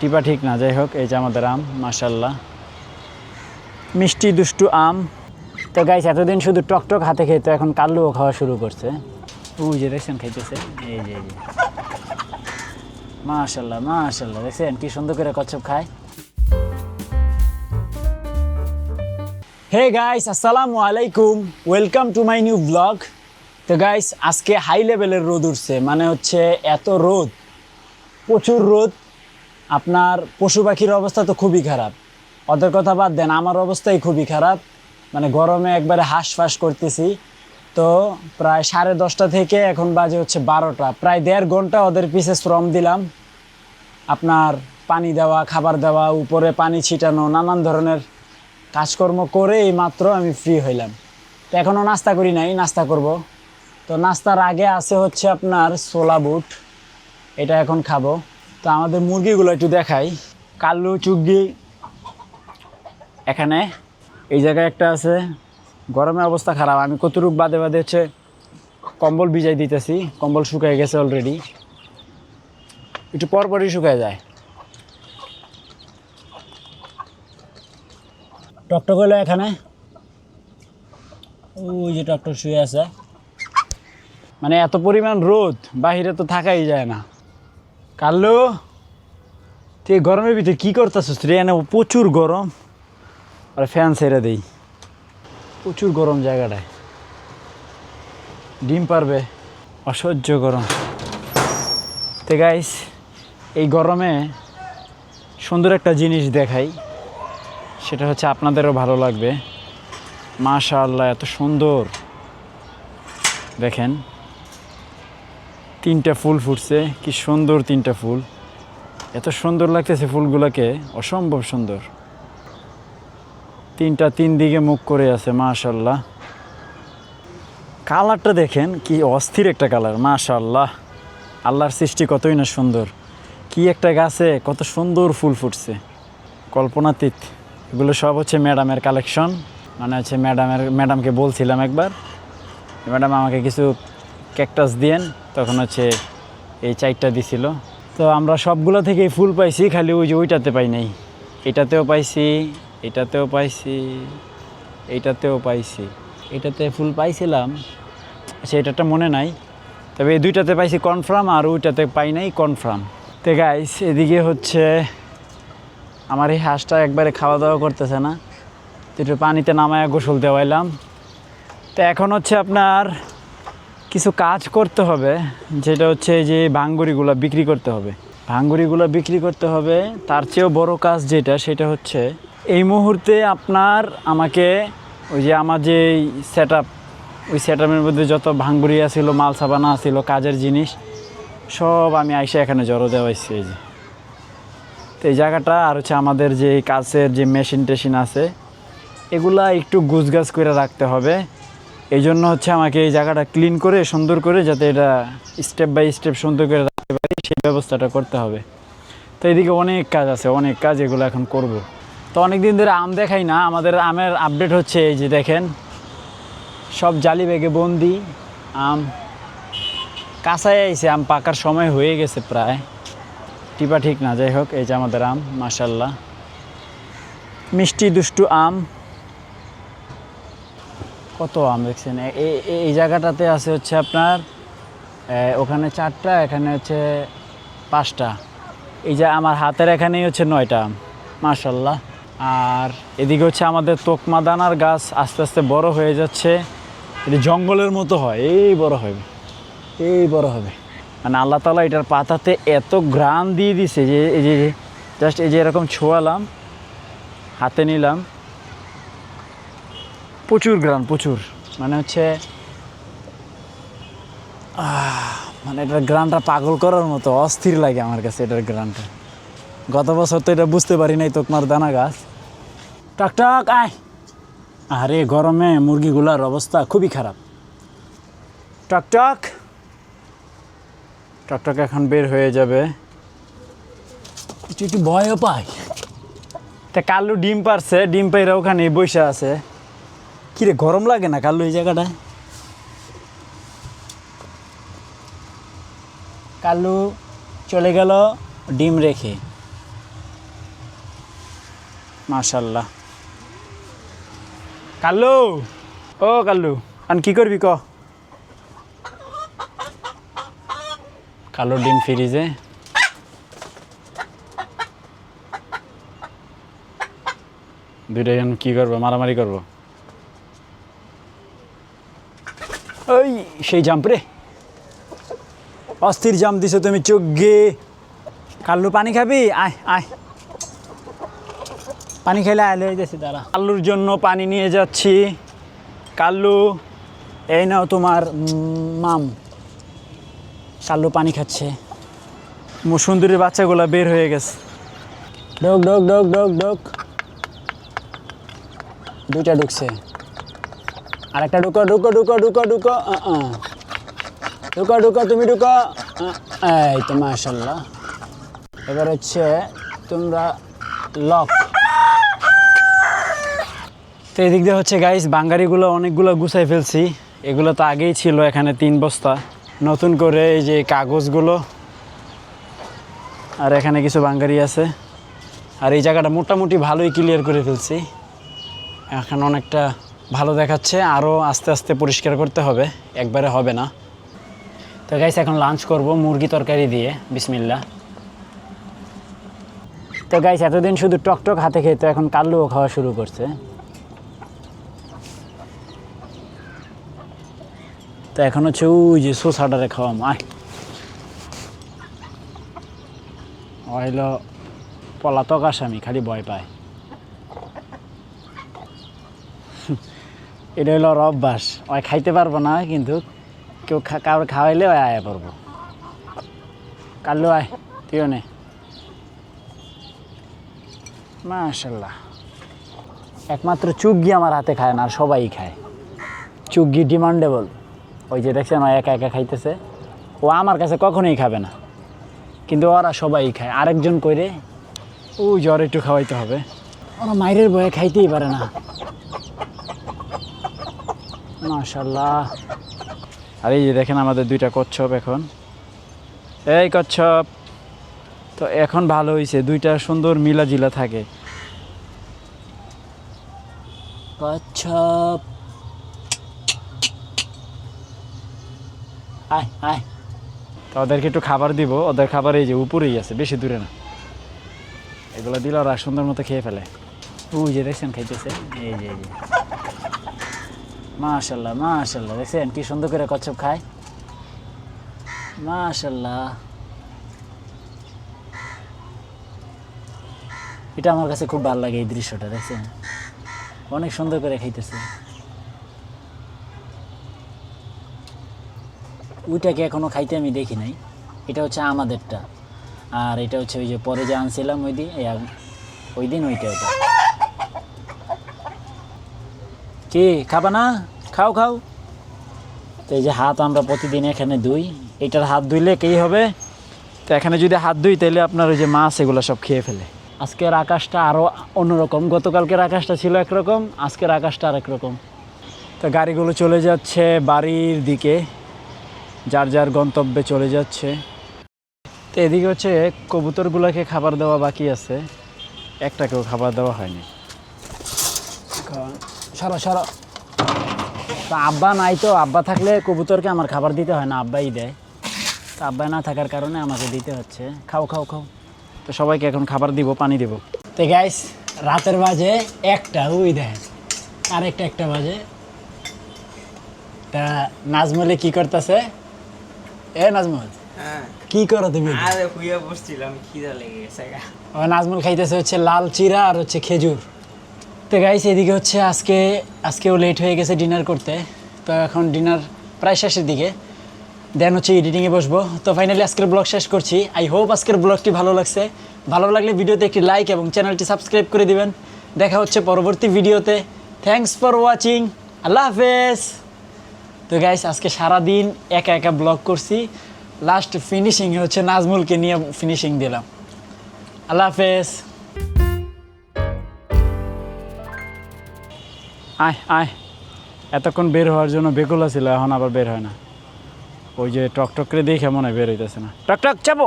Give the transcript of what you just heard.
টিপা ঠিক না, যাই হোক, এই যে আমাদের আম মাসাল্লাহ মিষ্টি, দুষ্টু আম। তো গাইস এতদিন শুধু টকটক হাতে খেত এখন কাল্লুও খাওয়া শুরু করছে। ওই যে দেখছেন খাইতেছে, এই যে মাশাল্লাহ মাশাল্লাহ দেখছেন কি সুন্দর করে কচ্ছপ খায়। হে গাইস আসসালামু আলাইকুম। Welcome to my new blog তো গাইস আজকে হাই লেভেলের রোদ উঠছে মানে হচ্ছে এত রোদ, প্রচুর রোদ। আপনার পশু পাখির অবস্থা তো খুবই খারাপ। ওদের কথা বাদ দেন, আমার অবস্থাই খুবই খারাপ। মানে গরমে একবারে হাঁসফাঁস করতেছি। তো প্রায় সাড়ে দশটা থেকে এখন বাজে হচ্ছে বারোটা। প্রায় দেড় ঘণ্টা ওদের পিছে শ্রম দিলাম। আপনার পানি দেওয়া, খাবার দেওয়া, উপরে পানি ছিটানো, নানান ধরনের কাজকর্ম করে এই মাত্র আমি ফ্রি হইলাম। তো এখনও নাস্তা করি নাই, নাস্তা করব। তো নাস্তার আগে আছে হচ্ছে আপনার সোলা বুট। এটা এখন খাব। তো আমাদের মুরগিগুলো একটু দেখাই। কাল্লু চুগি এখানে এই জায়গায় একটা আছে। গরমে অবস্থা খারাপ। আমি কতটুক বাদে বাদে হচ্ছে কম্বল ভিজাই দিতেছি। কম্বল শুকায় গেছে অলরেডি একটু পরপরই শুকায় যায়। টকটক হলো এখানে। ওই যে টকটক শুয়ে আছে। মানে এত পরিমাণ রোদ, বাহিরে তো থাকাই যায় না। কাল্লু তুই গরমের ভিতরে কী করতেছিস রে? এনে প্রচুর গরম। আর ফ্যান ছেড়ে দেই। প্রচুর গরম জায়গাটায়। ডিম পারবে। অসহ্য গরম। তে গাইস এই গরমে সুন্দর একটা জিনিস দেখাই। সেটা হচ্ছে আপনাদেরও ভালো লাগবে। মাশাআল্লাহ, এত সুন্দর। দেখেন। তিনটা ফুল ফুটছে, কি সুন্দর তিনটা ফুল। এত সুন্দর লাগতেছে ফুলগুলোকে, অসম্ভব সুন্দর। তিনটা তিন দিকে মুখ করে আছে মাশাল্লাহ কালারটা দেখেন, কি অস্থির একটা কালার মাশাল্লাহ আল্লাহর সৃষ্টি কতই না সুন্দর। কি একটা গাছে কত সুন্দর ফুল ফুটছে। কল্পনাতীত। এগুলো সব হচ্ছে ম্যাডামের কালেকশন। মানে হচ্ছে ম্যাডামের, ম্যাডামকে বলছিলাম একবার। ম্যাডাম আমাকে কিছু ক্যাকটাস দিয়েন। তখন হচ্ছে এই চাইটটা দিছিল। তো আমরা সবগুলো থেকেই ফুল পাইছি, খালি ওই যে ওইটাতে পাই নাই। এটাতেও পাইছি এটাতেও পাইছি এইটাতেও পাইছি। এটাতে ফুল পাইছিলাম আচ্ছা এটাটা মনে নাই। তবে এই দুইটাতে পাইছি কনফার্ম আর ওইটাতে পাই নাই কনফার্ম। তো গাইস এদিকে হচ্ছে আমার এই হাঁসটা একবারে খাওয়া দাওয়া করতেছে না। তো একটু পানিতে নামায় গোসল দেওয়াইলাম। তো এখন হচ্ছে আপনার কিছু কাজ করতে হবে, যেটা হচ্ছে যে ভাঙ্গুরিগুলো বিক্রি করতে হবে। ভাঙ্গুরিগুলো বিক্রি করতে হবে, তার চেয়েও বড় কাজ যেটা, সেটা হচ্ছে এই মুহূর্তে আপনার আমাকে ওই যে আমার যে সেট ওই সেট মধ্যে যত ভাঙ্গুরি আছিল, মাল সাবানা আছিল, কাজের জিনিস, সব আমি আইসা এখানে জড়ো দেওয়াইছি এই যে। তো এই জায়গাটা আর হচ্ছে আমাদের যে কাছের যে মেশিন টেশিন আছে, এগুলা একটু গুছগাছ করে রাখতে হবে। এই জন্য হচ্ছে আমাকে এই জায়গাটা ক্লিন করে, সুন্দর করে যাতে এটা স্টেপ বাই স্টেপ সুন্দর করে রাখতে পারি, সেই ব্যবস্থাটা করতে হবে। তো এদিকে অনেক কাজ আছে, অনেক কাজ এগুলো এখন করব। তো অনেক দিন ধরে আম দেখাই না, আমাদের আমের আপডেট হচ্ছে এই যে দেখেন। সব জালি ব্যাগে বন্দি, আম কাঁচায় আইছে, আম পাকার সময় হয়ে গেছে প্রায়। টিপা ঠিক না, যাই হোক, এই যে আমাদের আম মাসাল্লাহ মিষ্টি দুষ্টু আম কত আম দেখছেন এই জায়গাটাতে আছে হচ্ছে আপনার ওখানে চারটা, এখানে হচ্ছে পাঁচটা। এই যে আমার হাতের এখানেই হচ্ছে নয়টা আম মাশাল্লাহ আর এদিকে হচ্ছে আমাদের তোকমা দানার গাছ আস্তে আস্তে বড় হয়ে যাচ্ছে। এটি জঙ্গলের মতো হয়, এই বড় হবে, এই বড় হবে। মানে আল্লাহ তালা এটার পাতাতে এত গ্রাম দিয়ে দিছে যে, এই যে জাস্ট এই যে এরকম ছোঁয়ালাম, হাতে নিলাম। প্রচুর গ্রাম, প্রচুর। মানে হচ্ছে মানে এটার গ্রানটা পাগল করার মতো, অস্থির লাগে আমার কাছে এটার গ্রানটা গত বছর তো এটা বুঝতে পারি নাই, তোকমার দানা গাছ। টাক টাক, আয়। আরে, গরমে মুরগিগুলার অবস্থা খুবই খারাপ। টক টক। টকটক এখন বের হয়ে যাবে। একটু একটু ভয়ও পাই। তা কালু ডিম পারছে, ডিম পাইরা ওখানে বসে আছে। কিরে, গরম লাগে না কাল্লু এই জায়গাটায়? কালু চলে গেল ডিম রেখে। মাশাল্লাহ। কালু, ও কালু, আন কি করবি ক? কালো ডিম ফ্রিজে। এখন কি করব, মারামারি করব? ওই সেই জাম্প রে। অস্থির জাম্প দিছো তুমি চোখ। গে কাল্লু, পানি খাবি? আয় আয়। পানি খেলে আয়, লয়ে যাচ্ছি দাঁড়া। কাল্লুর জন্য পানি নিয়ে যাচ্ছি। কাল্লু, এই নাও তোমার মাম। কাল্লু পানি খাচ্ছে। সুন্দরীর বাচ্চাগুলো বের হয়ে গেছে। ডোক ডোক ডোক ডোক ডোক দুইটা ঢুকছে। আরেকটা ঢুকো ঢুকো ঢুকো ঢুকো ঢুকো আহ। ঢুকো ঢুকো, তুমি ঢুকো এই তো মাশাল্লাহ এবার হচ্ছে তোমরা লক তো এদিক দিয়ে হচ্ছে গাইস বাঙ্গারিগুলো অনেকগুলো গুছাই ফেলছি। এগুলো তো আগেই ছিল এখানে তিন বস্তা। নতুন করে এই যে কাগজগুলো। আর এখানে কিছু বাঙ্গারি আছে। আর এই জায়গাটা মোটামুটি ভালোই ক্লিয়ার করে ফেলছি। এখন অনেকটা ভালো দেখাচ্ছে আরও আস্তে আস্তে পরিষ্কার করতে হবে, একবারে হবে না। তো গাইস এখন লাঞ্চ করব মুরগি তরকারি দিয়ে বিসমিল্লা তো গাইস এতদিন শুধু টকটক হাতে খেতো এখন কাল্লুও খাওয়া শুরু করছে। তো এখন হচ্ছে ওই যে সোসাডারে খাওয়া মায় হইল পলাতক আসামি, খালি ভয় পায়। এটা হলো ওর অভ্যাস ওই খাইতে পারব না, কিন্তু কেউ কারোর খাওয়াইলে ওই আয়া পড়ব। কালো আয়, তুইও নে। মাশাল্লাহ। একমাত্র চুগ্গি আমার হাতে খায় না, আর সবাই খায়। চুগ্গি ডিমান্ডেবল। ওই যে দেখছেন ও একা একা খাইতেছে। ও আমার কাছে কখনোই খাবে না। কিন্তু ওরা সবাই খায়। আরেকজন কইরে ও জ্বর একটু খাওয়াইতে হবে। ওরা মায়ের বয়ে খাইতেই পারে না। মাশাল্লাহ আর এই যে দেখেন আমাদের দুইটা কচ্ছপ এখন। এই কচ্ছপ, তো এখন ভালো হয়েছে দুইটা সুন্দর মিলাজিলা থাকে। কচ্ছপ। তো ওদেরকে একটু খাবার দিব, ওদের খাবার এই যে উপরেই আছে, বেশি দূরে না। এগুলো দিলে ওরা সুন্দর মতো খেয়ে ফেলে। ওই যে দেখছেন, খাইতেছে। এই যে এই যে। মাশাল্লাহ মাশাল্লাহ। দেখছেন কি সুন্দর করে কচ্ছপ খায়? মাশাল্লাহ। এটা আমার কাছে খুব ভালো লাগে এই দৃশ্যটা, দেখছেন? অনেক সুন্দর করে খাইতেছে। ওইটাকে এখনও খাইতে আমি দেখি নাই। এটা হচ্ছে আমাদেরটা। আর এটা হচ্ছে ওই যে পরে যে আনছিলাম ওই দিন ওই দিন ওইটা ওইটা কি, খাবা না? খাও খাও। তো এই যে হাত আমরা প্রতিদিন এখানে ধুই। এটার হাত ধুইলে কি হবে? তো এখানে যদি হাত ধুই তাহলে আপনার ওই যে মাছ এগুলো সব খেয়ে ফেলে। আজকের আকাশটা আরও অন্যরকম। গতকালকের আকাশটা ছিল একরকম, আজকের আকাশটা আরেক রকম। তো গাড়িগুলো চলে যাচ্ছে বাড়ির দিকে। যার যার গন্তব্যে চলে যাচ্ছে। তো এদিকে হচ্ছে কবুতরগুলোকে খাবার দেওয়া বাকি আছে। একটাকেও খাবার দেওয়া হয়নি। সরো সরো। তো আব্বা নাই তো আব্বা থাকলে কবুতরকে আমার খাবার দিতে হয় না আব্বাই দেয়। তো আব্বা না থাকার কারণে আমাকে দিতে হচ্ছে। খাও খাও খাও। তো সবাইকে এখন খাবার দিব পানি দিব। তো গাইস রাতের বাজে একটা ওই দেখেন আরেকটা একটা একটা বাজে। তা নাজমলে কি করতেছে? এ নাজমল হ্যাঁ। কি করো তুমি? আরে হুইয়া বসছিলাম খিদা লেগে গেছে ও নাজমুল খাইতেছে হচ্ছে লাল চিরা আর হচ্ছে খেজুর। তো গাইস এদিকে হচ্ছে আজকে, আজকেও লেট হয়ে গেছে ডিনার করতে। তো এখন ডিনার প্রায় শেষের দিকে। দেন হচ্ছে এডিটিংয়ে বসবো। তো ফাইনালি আজকের ব্লগ শেষ করছি। আই হোপ আজকের ব্লগটি ভালো লাগছে। ভালো লাগলে ভিডিওতে একটি লাইক এবং চ্যানেলটি সাবস্ক্রাইব করে দিবেন। দেখা হচ্ছে পরবর্তী ভিডিওতে থ্যাঙ্কস ফর ওয়াচিং আল্লাহ হাফেজ। তো গাইস আজকে সারা দিন একা একা ব্লগ করছি। লাস্ট ফিনিশিং হচ্ছে নাজমুলকে নিয়ে ফিনিশিং দিলাম। আল্লাহ হাফেজ। আয় আয়। এতক্ষণ বের হওয়ার জন্য বেকুলা ছিল, এখন আবার বের হয় না। ওই যে টক টক করে দেখে মনে হয় বের হইতেছে না। টক টক চাপো!